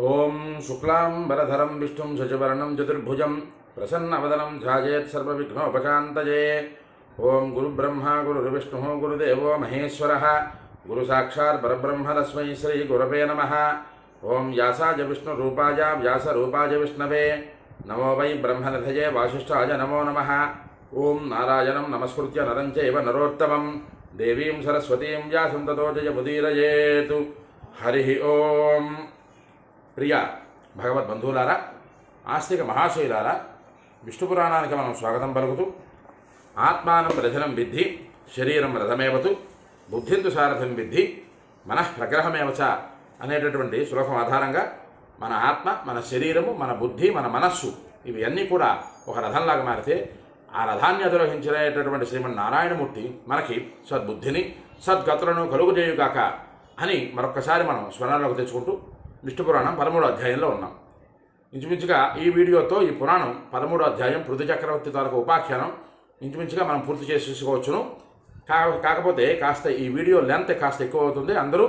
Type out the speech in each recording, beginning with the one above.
ओम शुक्लां बलधरं विष्णुं शशिवर्णं चतुर्भुजं प्रसन्नवदनं ध्यायेत् सर्वविघ्नोपकान्तये ओं गुरुब्रह्मा, गुरुर्विष्णुः, गुरुदेवो महेश्वरः। गुरुसाक्षात् परब्रह्म तस्मै श्रीगुरवे नमः। ॐ व्यासाय विष्णुरूपाय, व्यासरूपाय विष्णवे। नमो वै ब्रह्मनिधये वासिष्ठाय नमो नमः। ॐ नारायणं नमस्कृत्य नरं चैव नरोत्तमं। देवीं सरस्वतीं व्यासं ततो हरिः ओम्। ప్రియ భగవద్ బంధువులారా ఆస్తిక మహాశయులారా విష్ణు పురాణానికి మనం స్వాగతం పలుకుతూ ఆత్మానం రథనం విద్ధి శరీరం రథమేవతు బుద్ధింతు సారథం విద్ధి మనః ప్రగ్రహమేవచ అనేటటువంటి శ్లోకం ఆధారంగా మన ఆత్మ మన శరీరము మన బుద్ధి మన మనస్సు ఇవి అన్నీ కూడా ఒక రథంలాగా మారితే ఆ రథాన్ని అధిరోహించినటువంటి శ్రీమన్నారాయణమూర్తి మనకి సద్బుద్ధిని సద్గతులను కలుగుజేయుగాక అని మరొక్కసారి మనం స్మరణలోకి తెచ్చుకుంటూ విష్ణు పురాణం పదమూడు అధ్యాయంలో ఉన్నాం. ఇంచుమించుగా ఈ వీడియోతో ఈ పురాణం పదమూడు అధ్యాయం పృథు చక్రవర్తి తాలూకు ఉపాఖ్యానం ఇంచుమించుగా మనం పూర్తి చేసి చూసుకోవచ్చును. కా కాకపోతే కాస్త ఈ వీడియో లెంత్ కాస్త ఎక్కువ అవుతుంది అందరూ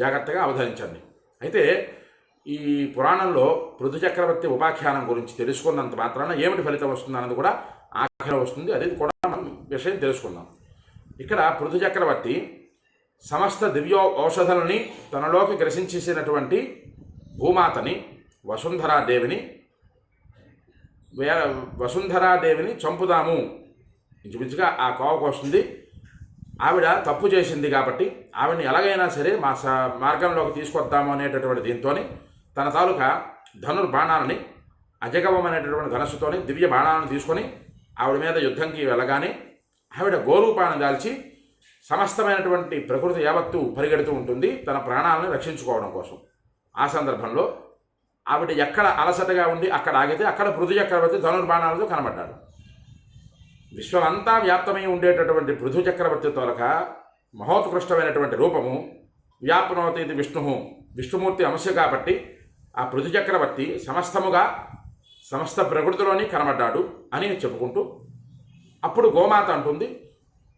జాగ్రత్తగా అవధానించండి. అయితే ఈ పురాణంలో పృథు చక్రవర్తి ఉపాఖ్యానం గురించి తెలుసుకున్నంత మాత్రాన ఏమిటి ఫలితం వస్తుంది అన్నది కూడా ఆఖరి వస్తుంది. అది కూడా మనం విషయం తెలుసుకుందాం. ఇక్కడ పృథు చక్రవర్తి సమస్త దివ్యో ఔషధాలని తనలోకి గ్రసించేసినటువంటి భూమాతని వసుంధరాదేవిని వే వసుంధరాదేవిని చంపుదాము. ఇంచుమించుగా ఆ కోవకు వస్తుంది ఆవిడ తప్పు చేసింది కాబట్టి ఆవిడని ఎలాగైనా సరే మా స మార్గంలోకి తీసుకొద్దాము అనేటటువంటి దీంతో తన తాలూకా ధనుర్బాణాలని అజగవం అనేటటువంటి ధనస్సుతోని దివ్య బాణాలను తీసుకొని ఆవిడ మీద యుద్ధంకి వెళ్ళగానే ఆవిడ గోరూపాన్ని దాల్చి సమస్తమైనటువంటి ప్రకృతి యావత్తు పరిగెడుతూ ఉంటుంది తన ప్రాణాలను రక్షించుకోవడం కోసం. ఆ సందర్భంలో ఆవిడ ఎక్కడ అలసటగా ఉండి అక్కడ ఆగితే అక్కడ పృథు చక్రవర్తి ధనుర్బాణాలతో కనబడ్డాడు. విశ్వమంతా వ్యాప్తమై ఉండేటటువంటి పృథు చక్రవర్తి తొలక మహోత్కృష్టమైనటువంటి రూపము వ్యాపనోతీతి విష్ణు విష్ణుమూర్తి అంశ కాబట్టి ఆ పృథు చక్రవర్తి సమస్తముగా సమస్త ప్రకృతిలోని కనబడ్డాడు అని చెప్పుకుంటూ అప్పుడు గోమాత అంటుంది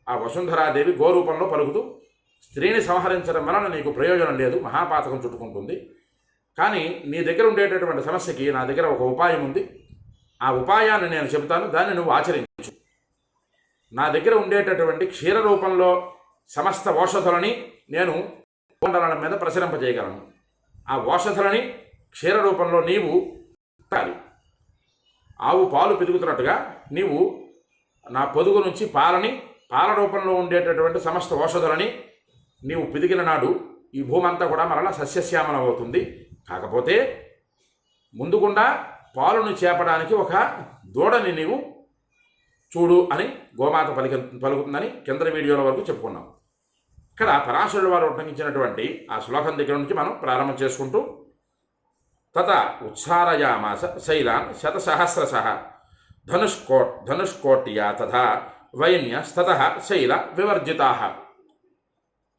ఆ వసుంధరాదేవి గోరూపంలో పలుకుతూ స్త్రీని సంహరించడం వలన నీకు ప్రయోజనం లేదు మహాపాతకం చుట్టుకుంటుంది. కానీ నీ దగ్గర ఉండేటటువంటి సమస్యకి నా దగ్గర ఒక ఉపాయం ఉంది. ఆ ఉపాయాన్ని నేను చెబుతాను దాన్ని నువ్వు ఆచరించు. నా దగ్గర ఉండేటటువంటి క్షీర రూపంలో సమస్త ఓషధులని నేను కొండల మీద ప్రసరింపజేయగలను ఆ ఓషధులని క్షీర రూపంలో నీవు తాగాలి ఆవు పాలు పితుకుతున్నట్టుగా నీవు నా పొదుగు నుంచి పాలని పాల రూపంలో ఉండేటటువంటి సమస్త ఓషధులని నీవు పిదిగిన నాడు ఈ భూమంతా కూడా మరలా సస్యశ్యామలం అవుతుంది కాకపోతే ముందుగుండా పాలను చేపడానికి ఒక దూడని నీవు చూడు అని గోమాత పలికి పలుకుతుందని కింద వీడియోల వరకు చెప్పుకున్నాం. ఇక్కడ పరాశరుడు వారు ఉటంకించినటువంటి ఆ శ్లోకం దగ్గర నుంచి మనం ప్రారంభం చేసుకుంటూ తత ఉత్సారయామాస శైలాన్ శతసహస్రశ ధనుష్కోట్ ధనుష్కోట్యా తథా వైన్యస్తత శైల వివర్జితా.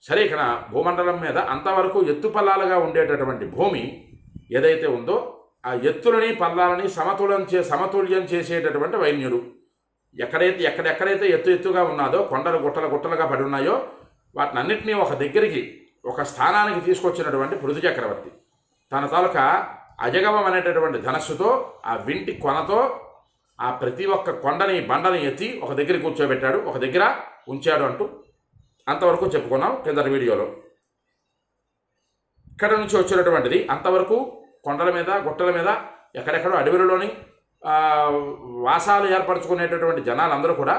సరే ఇక్కడ భూమండలం మీద అంతవరకు ఎత్తు పల్లాలుగా ఉండేటటువంటి భూమి ఏదైతే ఉందో ఆ ఎత్తులని పల్లాలని సమతులం చే సమతుల్యం చేసేటటువంటి వైన్యుడు. ఎక్కడైతే ఎక్కడెక్కడైతే ఎత్తు ఎత్తుగా ఉన్నాదో కొండలు గుట్టలు గుట్టలుగా పడి ఉన్నాయో వాటిని అన్నింటినీ ఒక దగ్గరికి ఒక స్థానానికి తీసుకొచ్చినటువంటి పృథు చక్రవర్తి. తన తాలూకా అజగవం అనేటటువంటి ధనస్సుతో ఆ వింటి కొనతో ఆ ప్రతి ఒక్క కొండని బండని ఎత్తి ఒక దగ్గర కూర్చోబెట్టాడు. ఒక దగ్గర ఉంచాడు అంటూ అంతవరకు చెప్పుకున్నాం కింద వీడియోలో. ఇక్కడ నుంచి వచ్చినటువంటిది అంతవరకు కొండల మీద గుట్టల మీద ఎక్కడెక్కడో అడవిలలోని వాసాలు ఏర్పరచుకునేటటువంటి జనాలందరూ కూడా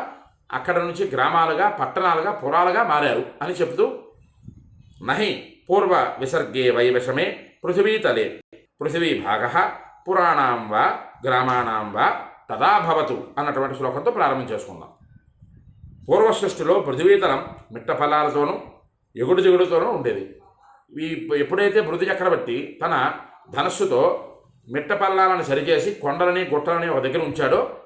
అక్కడ నుంచి గ్రామాలుగా పట్టణాలుగా పురాలుగా మారారు అని చెబుతూ నహి పూర్వ విసర్గే వైవశమే పృథివీతలే పృథివీ భాగ పురాణాం వా గ్రామాణాం వా తదా భవతు అన్నటువంటి శ్లోకంతో ప్రారంభం చేసుకుందాం. పూర్వ సృష్టిలో పృథివీతలం మిట్ట ఫలాలతోనూ ఎగుడు దిగుడుతోనూ ఉండేది. ఈ ఎప్పుడైతే మృదు చక్రవర్తి తన ధనస్సుతో మిట్ట పల్లాలను సరిచేసి కొండలని గుట్టలని ఒక దగ్గర ఉంచాడో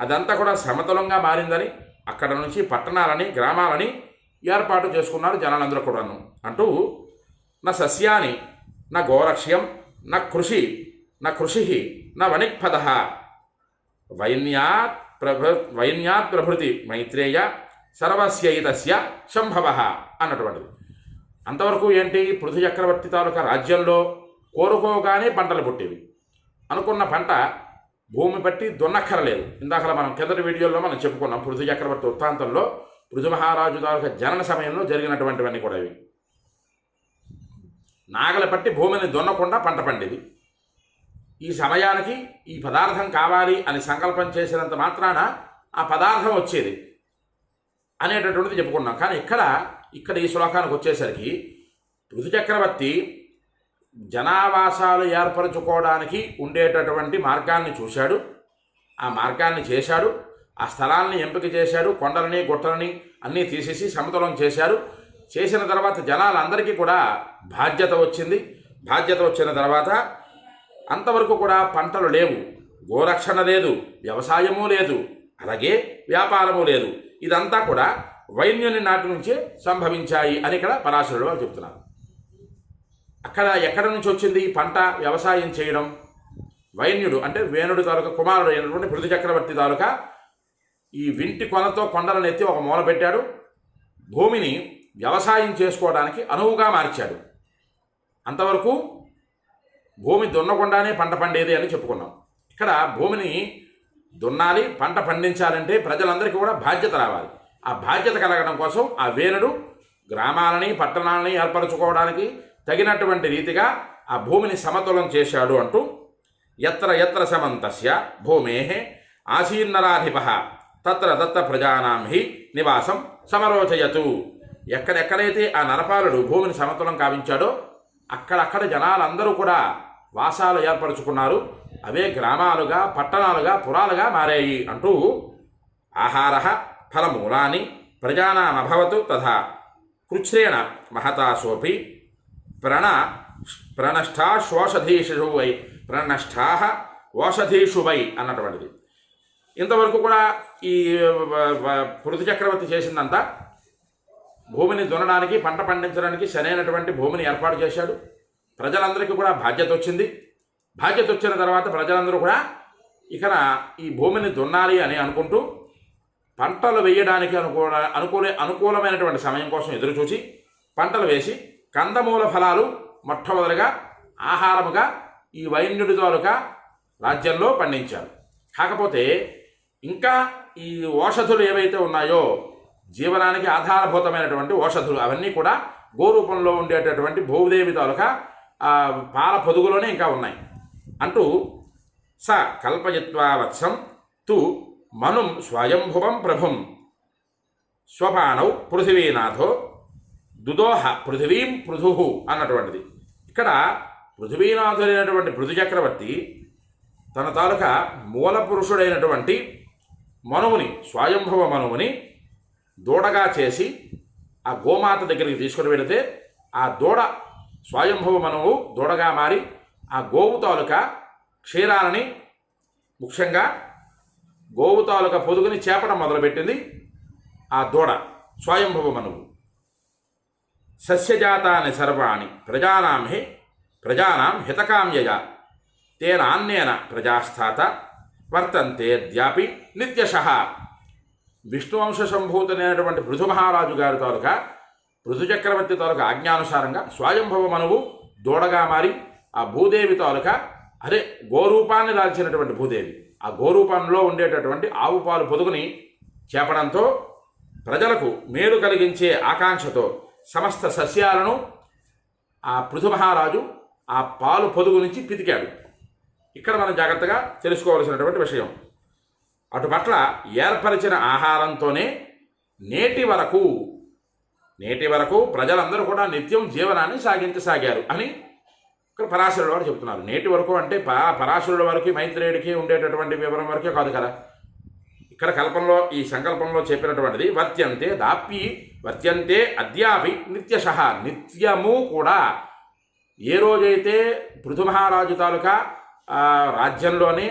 అదంతా కూడా సమతలంగా మారిందని అక్కడ నుంచి పట్టణాలని గ్రామాలని ఏర్పాటు చేసుకున్నారు జనాలందరూ కూడాను. అంటూ నా సస్యాని నా గోరక్ష్యం నా కృషి నా కృషి నా వణిక్పద వైన్యాత్ ప్రభ వైన్యాత్ ప్రభృతి మైత్రేయ సర్వస్యైతస్య శంభవ అన్నటువంటిది. అంతవరకు ఏంటి? పృథు చక్రవర్తి తాలూకా రాజ్యంలో కోరుకోగానే పంటలు పుట్టేవి. అనుకున్న పంట భూమి బట్టి దున్నక్కరలేదు. ఇందాక మనం కిందటి వీడియోలో మనం చెప్పుకున్నాం పృథు చక్రవర్తి వృత్తాంతంలో పృథు మహారాజు తాలూకా జనన సమయంలో జరిగినటువంటివన్నీ కూడా ఇవి. నాగలి పట్టి భూమిని దున్నకుండా పంట పండేది. ఈ సమయానికి ఈ పదార్థం కావాలి అని సంకల్పం చేసినంత మాత్రాన ఆ పదార్థం వచ్చేది అనేటటువంటిది చెప్పుకున్నాం. కానీ ఇక్కడ ఇక్కడ ఈ శ్లోకానికి వచ్చేసరికి ఋతు చక్రవర్తి జనావాసాలు ఏర్పరచుకోవడానికి ఉండేటటువంటి మార్గాన్ని చూశాడు. ఆ మార్గాన్ని చేశాడు. ఆ స్థలాన్ని ఎంపిక చేశాడు. కొండలని గుట్టలని అన్నీ తీసేసి సమతలం చేశారు చేసిన తర్వాత జనాలందరికీ కూడా బాధ్యత వచ్చింది. బాధ్యత వచ్చిన తర్వాత అంతవరకు కూడా పంటలు లేవు. గోరక్షణ లేదు వ్యవసాయము లేదు అలాగే వ్యాపారము లేదు. ఇదంతా కూడా వైన్యుని నాటి నుంచే సంభవించాయి అని ఇక్కడ పరాశరుడు వారు చెప్తున్నారు. అక్కడ ఎక్కడి నుంచి వచ్చింది పంట వ్యవసాయం చేయడం? వైన్యుడు అంటే వేణుడు తాలూకా కుమారుడు అయినటువంటి పృథు చక్రవర్తి తాలూకా ఈ వింటి కొనతో కొండలను ఎత్తి ఒక మూల పెట్టాడు. భూమిని వ్యవసాయం చేసుకోవడానికి అనువుగా మార్చాడు. అంతవరకు భూమి దున్నకుండానే పంట పండేది అని చెప్పుకున్నాం. ఇక్కడ భూమిని దున్నాలి పంట పండించాలంటే ప్రజలందరికీ కూడా బాధ్యత రావాలి. ఆ బాధ్యత కలగడం కోసం ఆ వేనుడు గ్రామాలని పట్టణాలని ఏర్పరచుకోవడానికి తగినటువంటి రీతిగా ఆ భూమిని సమతులం చేశాడు అంటూ ఎత్ర ఎత్ర సమంతస్య భూమే ఆసీన్నరాధిప తత్ర దత్త ప్రజానాం హి నివాసం సమరోచయతు. ఎక్కడెక్కడైతే ఆ నరపాలుడు భూమిని సమతులం కావించాడో అక్కడక్కడ జనాలందరూ కూడా వాసాలు ఏర్పరచుకున్నారు. అవే గ్రామాలుగా పట్టణాలుగా పురాలుగా మారాయి అంటూ ఆహార ఫలమూలాని ప్రజానామభవతు తథా కృచ్రేణ మహతాసోపి ప్రణా ప్రణ శోషధీషు వై ప్రణష్టా ఓషధీషు వై అన్నటువంటిది. ఇంతవరకు కూడా ఈ పృథు చక్రవర్తి చేసిందంతా భూమిని దున్నడానికి పంట పండించడానికి సరైనటువంటి భూమిని ఏర్పాటు చేశాడు. ప్రజలందరికీ కూడా బాధ్యత వచ్చింది. బాధ్యత వచ్చిన తర్వాత ప్రజలందరూ కూడా ఇక్కడ ఈ భూమిని దున్నాలి అని అనుకుంటూ పంటలు వేయడానికి అనుకూల అనుకూల అనుకూలమైనటువంటి సమయం కోసం ఎదురు చూసి పంటలు వేసి కందమూల ఫలాలు మొట్టమొదటిగా ఆహారముగా ఈ వైన్యుడి తాలూకా రాజ్యంలో పండించారు. కాకపోతే ఇంకా ఈ ఓషధులు ఏవైతే ఉన్నాయో జీవనానికి ఆధారభూతమైనటువంటి ఔషధులు అవన్నీ కూడా గోరూపంలో ఉండేటటువంటి భూదేవి తాలూకా పాల పొదుగులోనే ఇంకా ఉన్నాయి. అంటూ స కల్పయత్వా వత్సం తు మనుం స్వయంభువం ప్రభుం స్వపానౌ పృథివీనాథో దుదోహ పృథివీం పృథుహు అన్నటువంటిది. ఇక్కడ పృథివీనాథుడైనటువంటి పృథు చక్రవర్తి తన తాలూకా మూల పురుషుడైనటువంటి మనువుని స్వయంభవ మనువుని దూడగా చేసి ఆ గోమాత దగ్గరికి తీసుకుని వెళితే ఆ దూడ స్వయంభవ మనవు దూడగా మారి ఆ గోవు తాలూకా క్షీరాలని ముఖ్యంగా గోవు తాలూకా పొదుగుని చేపడం మొదలుపెట్టింది ఆ దూడ స్వయంభవ మనువు. సస్యజాతాని సర్వాణి ప్రజానాం హి ప్రజానాం హితకామ్యయ తేనాన్నేన ప్రజాస్థాత వర్తంతే అద్యాపి నిత్యశ. విష్ణువంశ సంభూతనైనటువంటి పృథు మహారాజు గారి తాలూకా పృథు చక్రవర్తి తాలూకా ఆజ్ఞానుసారంగా స్వయంభవ మనువు దూడగా మారి ఆ భూదేవి తాలూకా అదే గోరూపాన్ని దాల్చినటువంటి భూదేవి. ఆ గోరూపంలో ఉండేటటువంటి ఆవు పాలు పొదుగుని చేపడంతో ప్రజలకు మేలు కలిగించే ఆకాంక్షతో సమస్త సస్యాలను ఆ పృథు మహారాజు ఆ పాలు పొదుగు నుంచి పితికాడు. ఇక్కడ మనం జాగ్రత్తగా తెలుసుకోవలసినటువంటి విషయం. అటుపట్ల ఏర్పరిచిన ఆహారంతోనే నేటి వరకు నేటి వరకు ప్రజలందరూ కూడా నిత్యం జీవనాన్ని సాగించసాగారు అని ఇక్కడ పరాశరుడు వారు చెప్తున్నారు నేటి వరకు అంటే ప పరాశరుడు వరకు మైత్రేయుడికి ఉండేటటువంటి వివరం వరకే కాదు కదా. ఇక్కడ కల్పంలో ఈ సంకల్పంలో చెప్పినటువంటిది వర్త్యంతే దాపి వర్త్యంతే అద్యాపి నిత్యశ నిత్యము కూడా ఏ రోజైతే పృథు మహారాజు తాలూకా రాజ్యంలోనే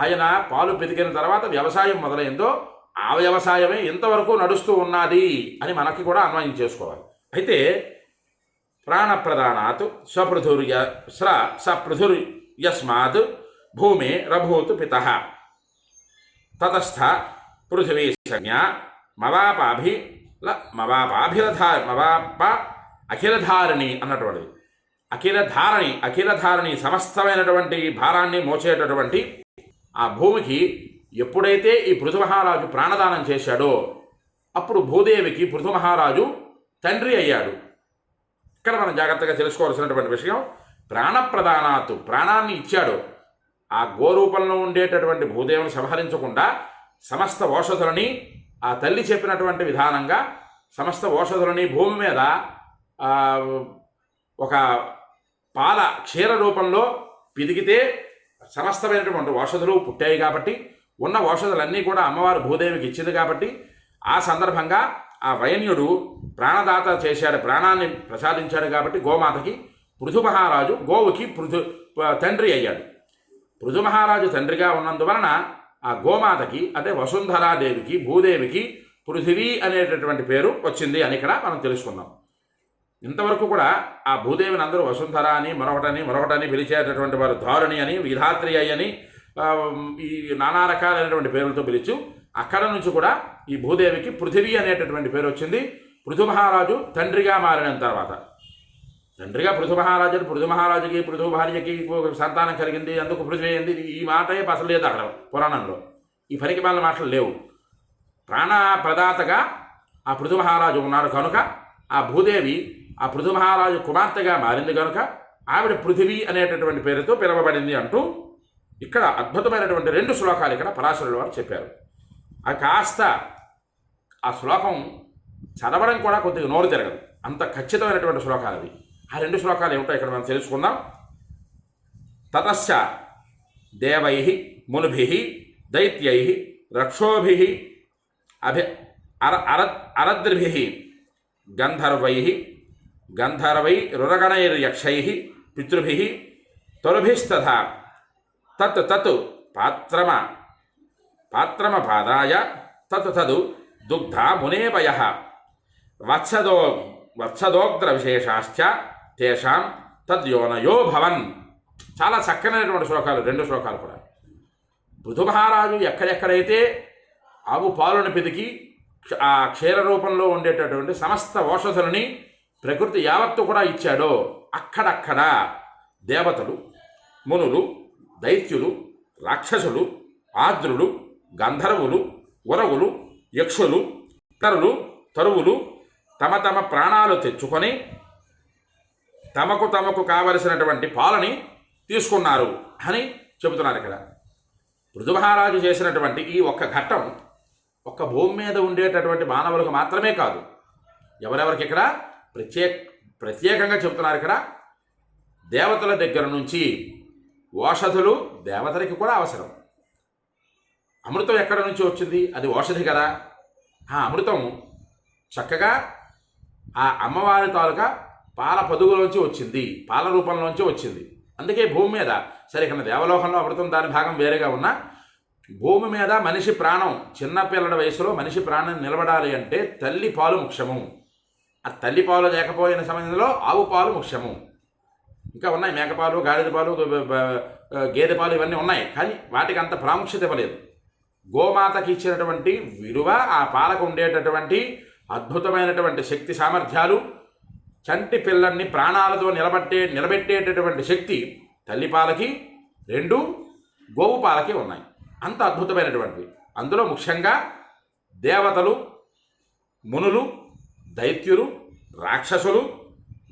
ఆయన పాలు పెతికిన తర్వాత వ్యవసాయం మొదలైందో ఆ వ్యవసాయమే ఇంతవరకు నడుస్తూ ఉన్నది అని మనకి కూడా అన్వయం చేసుకోవాలి. అయితే ప్రాణప్రదానాత్ స్వపృథుర్య స్ర సపృథుర్ యస్మాత్ భూమే రభూత్ పిత తతస్థ పృథివీ సంజ్ఞ మవాపాభి ల మవాపాభిలధా మవాప అఖిలధారిణి అన్నటువంటిది. అఖిల ధారణి సమస్తమైనటువంటి భారాన్ని మోచేటటువంటి ఆ భూమికి ఎప్పుడైతే ఈ పృథుమహారాజు ప్రాణదానం చేశాడో అప్పుడు భూదేవికి పృథుమహారాజు తండ్రి అయ్యాడు. ఇక్కడ మనం జాగ్రత్తగా తెలుసుకోవాల్సినటువంటి విషయం ప్రాణప్రదానాతు ప్రాణాన్ని ఇచ్చాడు. ఆ గోరూపంలో ఉండేటటువంటి భూదేవుని సంహరించకుండా సమస్త ఓషధులని ఆ తల్లి చెప్పినటువంటి విధానంగా సమస్త ఓషధులని భూమి మీద ఒక పాల క్షీర రూపంలో పిదిగితే సమస్తమైనటువంటి ఔషధులు పుట్టాయి కాబట్టి ఉన్న ఔషధులన్నీ కూడా అమ్మవారు భూదేవికి ఇచ్చింది కాబట్టి ఆ సందర్భంగా ఆ వైన్యుడు ప్రాణదాత చేశాడు ప్రాణాన్ని ప్రసాదించాడు కాబట్టి గోమాతకి పృథు మహారాజు గోవుకి పృథు తండ్రి అయ్యాడు. పృథు మహారాజు తండ్రిగా ఉన్నందువలన ఆ గోమాతకి అదే వసుంధరాదేవికి భూదేవికి పృథివీ అనేటటువంటి పేరు వచ్చింది అని ఇక్కడ మనం తెలుసుకుందాం. ఇంతవరకు కూడా ఆ భూదేవిని అందరూ వసుంధర అని మరొకటని మరొకటని పిలిచేటటువంటి వారు ధారుణి అని విధాత్రి అని ఈ నానా రకాలైనటువంటి పేర్లతో పిలిచు అక్కడ నుంచి కూడా ఈ భూదేవికి పృథివీ అనేటటువంటి పేరు వచ్చింది. పృథు మహారాజు తండ్రిగా మారిన తర్వాత. తండ్రిగా పృథు మహారాజు పృథు మహారాజుకి పృథు భార్యకి సంతానం కలిగింది అందుకు పృథు అయింది. ఈ మాటే అసలు లేదు అక్కడ పురాణంలో. ఈ పనికి మాలిన మాటలు లేవు. ప్రాణ ప్రదాతగా ఆ పృథు మహారాజు ఉన్నారు కనుక ఆ భూదేవి ఆ పృథు మహారాజు కుమార్తెగా మారింది కనుక ఆవిడ పృథివీ అనేటటువంటి పేరుతో పిలువబడింది అంటూ ఇక్కడ అద్భుతమైనటువంటి రెండు శ్లోకాలు ఇక్కడ పరాశరుల వారు చెప్పారు. అది కాస్త ఆ శ్లోకం చదవడం కూడా కొద్దిగా నోరు తిరగదు. అంత ఖచ్చితమైనటువంటి శ్లోకాలు అవి. ఆ రెండు శ్లోకాలు ఏమిటో ఇక్కడ మనం తెలుసుకుందాం. తతశ్చ దేవై మునుభి దైత్యై రక్షోభి అభి అర అర అరద్రిభి గంధర్వై గంధర్వై రురగణైర్యక్షై పితృభి తొలభిస్తథా తత్ తత్ పాత్రమ పాత్రమ పాదాయ తత్ తదు దుగ్ధ మునేపయ వత్సదో వత్సదోగ్ర విశేషాశ్చ తేషాం తద్యోనయో భవన్. చాలా చక్కనైనటువంటి శ్లోకాలు రెండు శ్లోకాలు కూడా. పృథు మహారాజు ఎక్కడెక్కడైతే ఆవు పాలను పితికి క్ష- ఆ క్షీర రూపంలో ఉండేటటువంటి సమస్త ఔషధులని ప్రకృతి యావత్తు కూడా ఇచ్చాడో అక్కడక్కడ దేవతలు మునులు దైత్యులు రాక్షసులు ఆద్రులు గంధర్వులు ఉరవులు యక్షులు ఇతరులు తరువులు తమ తమ ప్రాణాలు తెచ్చుకొని తమకు తమకు కావలసినటువంటి పాలని తీసుకున్నారు అని చెబుతున్నారు ఇక్కడ. మహారాజు చేసినటువంటి ఈ ఒక్క ఘట్టం ఒక్క భూమి మీద ఉండేటటువంటి మానవులకు మాత్రమే కాదు. ఎవరెవరికి ఇక్కడ? ప్రత్యేక ప్రత్యేకంగా చెబుతున్నారు ఇక్కడ. దేవతల దగ్గర నుంచి ఓషధులు దేవతలకి కూడా అవసరం. అమృతం ఎక్కడ నుంచి వచ్చింది? అది ఓషధి కదా. ఆ అమృతం చక్కగా ఆ అమ్మవారి తాలూకా పాల పదుగులోంచి వచ్చింది. పాల రూపంలోంచి వచ్చింది. అందుకే భూమి మీద సరే ఇక్కడ దేవలోకంలో అమృతం దాని భాగం వేరేగా ఉన్నా భూమి మీద మనిషి ప్రాణం చిన్న పిల్లల వయసులో మనిషి ప్రాణం నిలబడాలి అంటే తల్లి పాలు ముఖ్యము. ఆ తల్లి పాలు లేకపోయిన సమయంలో ఆవు పాలు ముఖ్యము. ఇంకా ఉన్నాయి మేకపాలు గాడిద పాలు గేదె పాలు ఇవన్నీ ఉన్నాయి. కానీ వాటికి అంత ప్రాముఖ్యత ఇవ్వలేదు. గోమాతకి ఇచ్చినటువంటి విలువ ఆ పాలకు ఉండేటటువంటి అద్భుతమైనటువంటి శక్తి సామర్థ్యాలు చంటి పిల్లల్ని ప్రాణాలతో నిలబట్టే నిలబెట్టేటటువంటి శక్తి తల్లిపాలకి రెండు గోవు పాలకి ఉన్నాయి. అంత అద్భుతమైనటువంటివి. అందులో ముఖ్యంగా దేవతలు మునులు దైత్యులు రాక్షసులు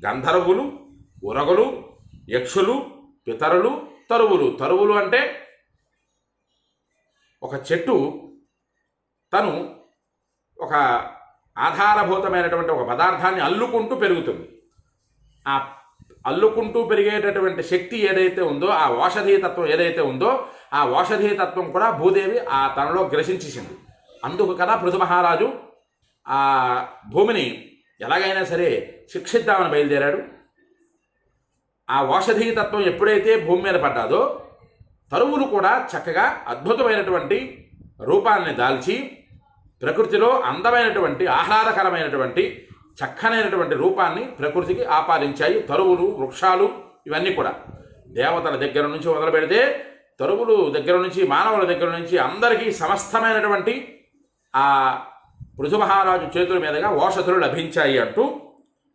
గంధర్వులు ఉరగులు యక్షులు పితరులు తరువులు. తరువులు అంటే ఒక చెట్టు తను ఒక ఆధారభూతమైనటువంటి ఒక పదార్థాన్ని అల్లుకుంటూ పెరుగుతుంది. ఆ అల్లుకుంటూ పెరిగేటటువంటి శక్తి ఏదైతే ఉందో ఆ ఔషధీయతత్వం ఏదైతే ఉందో ఆ ఔషధీయ తత్వం కూడా భూదేవి ఆ తనలో గ్రసించేసింది. అందుకు కదా పృథు మహారాజు ఆ భూమిని ఎలాగైనా సరే శిక్షిద్దామని బయలుదేరాడు. ఆ ఔషధీయ తత్వం ఎప్పుడైతే భూమి మీద పడ్డాదో తరువులు కూడా చక్కగా అద్భుతమైనటువంటి రూపాన్ని దాల్చి ప్రకృతిలో అందమైనటువంటి ఆహ్లాదకరమైనటువంటి చక్కనైనటువంటి రూపాన్ని ప్రకృతికి ఆపాదించాయి తరువులు వృక్షాలు ఇవన్నీ కూడా. దేవతల దగ్గర నుంచి మొదలు పెడితే తరువులు దగ్గర నుంచి మానవుల దగ్గర నుంచి అందరికీ సమస్తమైనటువంటి ఆ పృథు మహారాజు చేతుల మీదుగా ఓషధులు లభించాయి అంటూ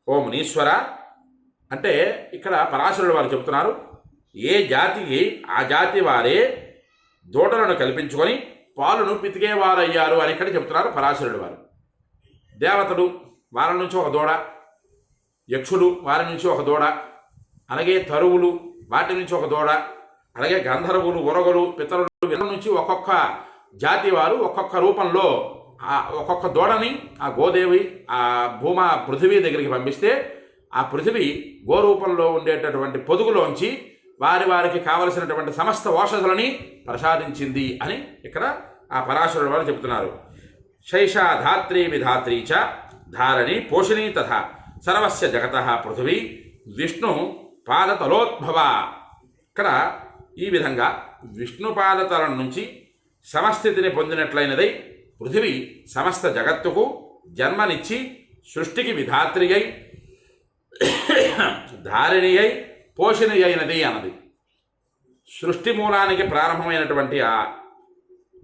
ఓ మునీశ్వర అంటే ఇక్కడ పరాశరుడు వారు చెబుతున్నారు ఏ జాతికి ఆ జాతి వారే దూడలను కల్పించుకొని పాలను పితికేవారయ్యారు అని ఇక్కడ చెబుతున్నారు పరాశరుడు వారు. దేవతలు వారి నుంచి ఒక దూడ యక్షుడు వారి నుంచి ఒక దూడ అలాగే తరువులు వాటి నుంచి ఒక దూడ అలాగే గంధర్వులు ఉరగలు పితరులు వీళ్ళ నుంచి ఒక్కొక్క జాతి వారు ఒక్కొక్క రూపంలో ఒక్కొక్క దూడని ఆ గోదేవి ఆ భూమ పృథివీ దగ్గరికి పంపిస్తే ఆ పృథివీ గోరూపంలో ఉండేటటువంటి పొదుగులోంచి వారి వారికి కావలసినటువంటి సమస్త ఓషధులని ప్రసాదించింది అని ఇక్కడ ఆ పరాశరుడు వారు చెబుతున్నారు. శైషా ధాత్రీ విధాత్రీ చ ధారణి పోషిణీ తథా సర్వస్య జగత పృథివీ విష్ణు పాదతలోద్భవ. ఇక్కడ ఈ విధంగా విష్ణుపాదతలం నుంచి సమస్థితిని పొందినట్లయినదై పృథివీ సమస్త జగత్తుకు జన్మనిచ్చి సృష్టికి విధాత్రి అయి ధారిణి అయి పోషణి అయినది అన్నది. సృష్టి మూలానికి ప్రారంభమైనటువంటి ఆ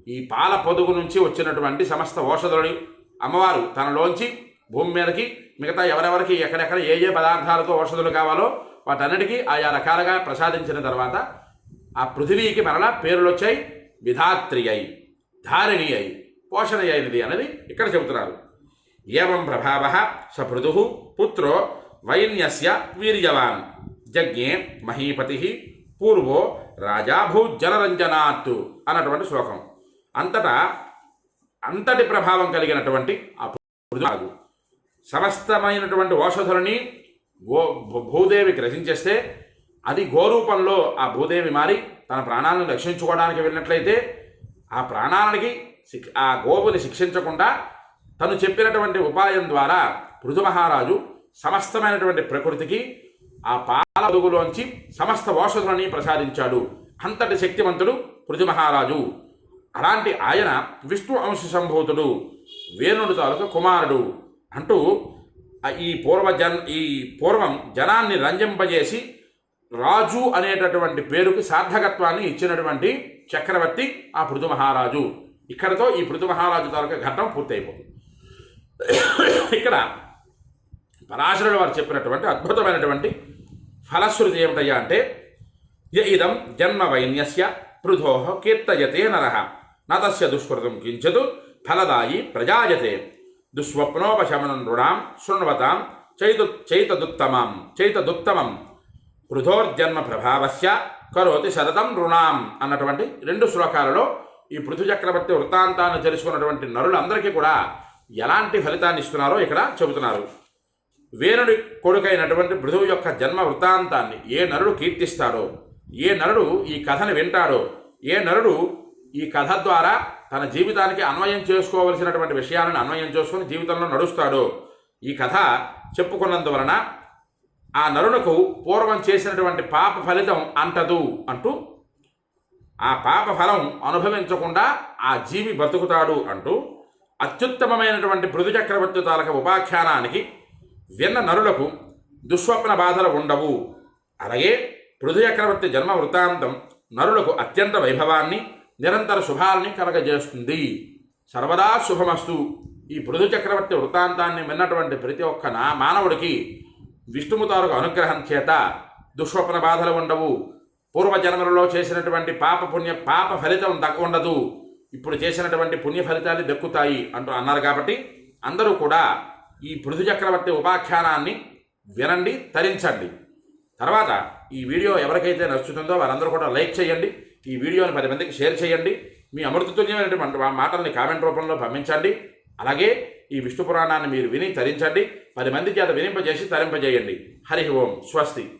ఈ పాల పొదుగు నుంచి వచ్చినటువంటి సమస్త ఔషధులని అమ్మవారు తనలోంచి భూమి మీదకి మిగతా ఎవరెవరికి ఎక్కడెక్కడ ఏ ఏ పదార్థాలతో ఔషధులు కావాలో వాటన్నిటికీ ఆయా రకాలుగా ప్రసాదించిన తర్వాత ఆ పృథివీకి మరలా పేర్లు వచ్చాయి విధాత్రి అయి ధారిణి అయి పోషణ అయినది అనేది ఇక్కడ చెబుతున్నారు. ఏవం ప్రభావ సపృదు పుత్రో వైన్యస్య వీర్యవాన్. జజ్ఞే మహీపతి పూర్వో రాజాభూజనరంజనాత్ అన్నటువంటి శ్లోకం. అంతటా అంతటి ప్రభావం కలిగినటువంటి ఆ సమస్తమైనటువంటి ఔషధులని గో భూదేవి గ్రహించేస్తే రచించేస్తే అది గోరూపంలో ఆ భూదేవి మారి తన ప్రాణాలను రక్షించుకోవడానికి వెళ్ళినట్లయితే ఆ ప్రాణాలకి ఆ గోవుని శిక్షించకుండా తను చెప్పినటువంటి ఉపాయం ద్వారా పృథు మహారాజు సమస్తమైనటువంటి ప్రకృతికి ఆ పాలదుగులోంచి సమస్త ఔషధులని ప్రసాదించాడు. అంతటి శక్తివంతుడు పృథు మహారాజు. అలాంటి ఆయన విష్ణు అంశ సంభూతుడు వేణుడు తాలూకు కుమారుడు అంటూ ఈ పూర్వ జన్ ఈ పూర్వం జనాన్ని రంజింపజేసి రాజు అనేటటువంటి పేరుకి సార్థకత్వాన్ని ఇచ్చినటువంటి చక్రవర్తి ఆ పృథు మహారాజు. ఇక్కడతో ఈ పృథు మహారాజు తాలూకా ఘట్టం పూర్తయిపోతుంది. ఇక్కడ పరాశరుడు వారు చెప్పినటువంటి అద్భుతమైనటువంటి ఫలశ్రుతి ఏమిటయ్యా అంటే య ఇదం జన్మ వైన్యస్య పృథోహ కీర్తయతే నర నతస్య దుష్కృతం కించదు ఫలదాయి ప్రజాయతే దుస్వప్నోపశమనం నృణాం శృణ్వతాం చైతు చైతదుత్తమం చైతదుత్తమం పృథోర్జన్మ ప్రభావస్య కరోతి శరతం రుణాం అన్నటువంటి రెండు శ్లోకాలలో ఈ పృథు చక్రవర్తి వృత్తాంతాన్ని తెలుసుకున్నటువంటి నరులందరికీ కూడా ఎలాంటి ఫలితాన్ని ఇస్తున్నారో ఇక్కడ చెబుతున్నారు. వేణుడి కొడుకైనటువంటి పృథువు యొక్క జన్మ వృత్తాంతాన్ని ఏ నరుడు కీర్తిస్తాడో ఏ నరుడు ఈ కథను వింటాడో ఏ నరుడు ఈ కథ ద్వారా తన జీవితానికి అన్వయం చేసుకోవలసినటువంటి విషయాలను అన్వయం చేసుకుని జీవితంలో నడుస్తాడో ఈ కథ చెప్పుకున్నందువలన ఆ నరునకు పూర్వం చేసినటువంటి పాప ఫలితం అంటదు అంటూ ఆ పాప ఫలం అనుభవించకుండా ఆ జీవి బ్రతుకుతాడు అంటూ అత్యుత్తమమైనటువంటి పృథు చక్రవర్తి తాలక ఉపాఖ్యానానికి విన్న నరులకు దుస్వప్న బాధలు ఉండవు. అలాగే పృథు చక్రవర్తి జన్మ వృత్తాంతం నరులకు అత్యంత వైభవాన్ని నిరంతర శుభాల్ని కలగజేస్తుంది. సర్వదా శుభమస్తు. ఈ పృథు చక్రవర్తి వృత్తాంతాన్ని విన్నటువంటి ప్రతి ఒక్క నా మానవుడికి విష్ణుము తారుకు అనుగ్రహం చేత దుస్వప్న బాధలు ఉండవు. పూర్వజన్మలలో చేసినటువంటి పాప పుణ్య పాప ఫలితం దక్కుండదు ఇప్పుడు చేసినటువంటి పుణ్య ఫలితాలు దక్కుతాయి అంటూ అన్నారు కాబట్టి అందరూ కూడా ఈ పృథు చక్రవర్తి ఉపాఖ్యానాన్ని వినండి తరించండి. తర్వాత ఈ వీడియో ఎవరికైతే నచ్చుతుందో వారందరూ కూడా లైక్ చేయండి. ఈ వీడియోని పది మందికి షేర్ చేయండి. మీ అమృతతుల్యమైనటువంటి మాటల్ని కామెంట్ రూపంలో పంపించండి. అలాగే ఈ విష్ణు పురాణాన్ని మీరు విని తరించండి. పది మంది చేత వినింపజేసి తరింపజేయండి. హరి ఓం స్వస్తి.